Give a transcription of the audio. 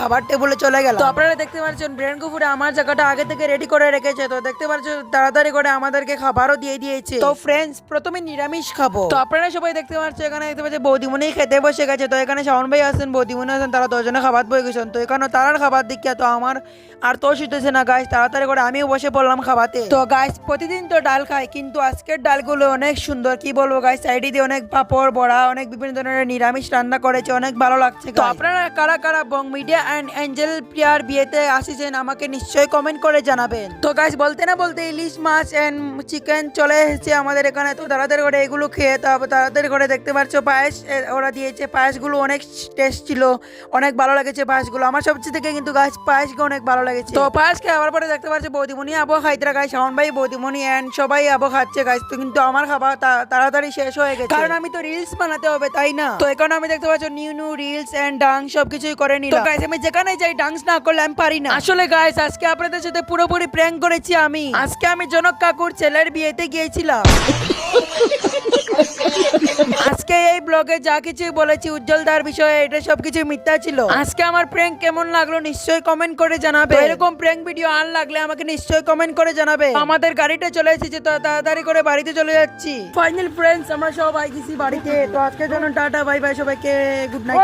খাবার টেবিলে চলে গেল তো আপনারা দেখতে পাচ্ছেন ব্রেন কুপুরে আমার জায়গাটা আগে থেকে রেডি করে রেখেছে। তো দেখতে পাচ্ছেন তাড়াতাড়ি করে আমাদেরকে খাবারও দিয়ে দিয়েছে। তো ফ্রেন্ডস প্রথমে নিরামিষ খাব। তো আপনারা সবাই দেখতে পাচ্ছেন এখানে দেখতে পাচ্ছেন বৌদিমণি খেতে বসে গেছে। তো এখানে শাওন ভাই আছেন বৌদিমণি আছেন তারা দুজনে খাবার বয়ে গেছেন। তো এখানে তারার খাবার দিকে তো আমার আর তো শিখতেছে না গাছ তাড়াতাড়ি করে আমিও বসে পড়লাম খাবাতে তো গাছ প্রতিদিন তো ডাল খাই কিন্তু আজকের ডালগুলো অনেক সুন্দর। কি বলব গাছ সাইডে দিয়ে অনেক পাপড় বড়া অনেক বিভিন্ন ধরনের নিরামিষ রান্না করেছে অনেক ভালো লাগছে তো আপনারা কারা কারা বং মিডিয়া অ্যান্ড অ্যাঞ্জেল প্রিয়ার বিয়েতে আসিছেন, আমাকে নিশ্চয়ই কমেন্ট করে জানাবেন। তো গাছ বলতে না বলতে ইলিশ মাছ অ্যান্ড চিকেন চলে এসেছে আমাদের এখানে। তো তাড়াতাড়ি করে এগুলো খেয়ে তারপর তাড়াতাড়ি করে দেখতে পাচ্ছ পায়েস ওরা দিয়েছে। পায়েসগুলো অনেক টেস্ট ছিল, অনেক ভালো লেগেছে পায়েসগুলো। আমার সবচেয়ে থেকে কিন্তু গাছ পায়েসগুলো অনেক ভালো লেগেছে। তো পায়েস খাওয়ার পরে দেখতে পাচ্ছ বৌদিমণি আবো খাইতরা গাছ শাওন ভাই, বৌদিমণি অ্যান্ড সবাই আবো খাচ্ছে গাছ তো কিন্তু আমার খাবার তাড়াতাড়ি শেষ হয়ে গেছে। কারণ আমি তো রিলস বানাতে হবে, তাই না? তো এখন আমি দেখতে পাচ্ছ new new reels and dance সবকিছুই করে নিলাম। গাইস আমি যেখানে যাই ডান্স না করলে আমি পারি না। আসলে গাইস আজকে আপনাদের সাথে পুরোপুরি প্র্যাঙ্ক করেছি আমি। আজকে আমি জনক কাকুর ছেলের বিয়েতে গিয়েছিলাম। আজকে এই ব্লগে যা কিছু বলেছি উজ্জ্বলদার বিষয়ে এটা সবকিছু মিথ্যা ছিল। আজকে আমার প্র্যাঙ্ক কেমন লাগল নিশ্চয়ই কমেন্ট করে জানাবে। এরকম প্র্যাঙ্ক ভিডিও আর লাগলে আমাকে নিশ্চয়ই কমেন্ট করে জানাবে। আমাদের গাড়িটা চলে এসেছে তো তাড়াতাড়ি করে বাড়িতে চলে যাচ্ছি। ফাইনাল ফ্রেন্ডস আমরা সবাই গেছি বাড়িতে। তো আজকের জন্য টাটা বাই বাই সবাইকে গুড নাইট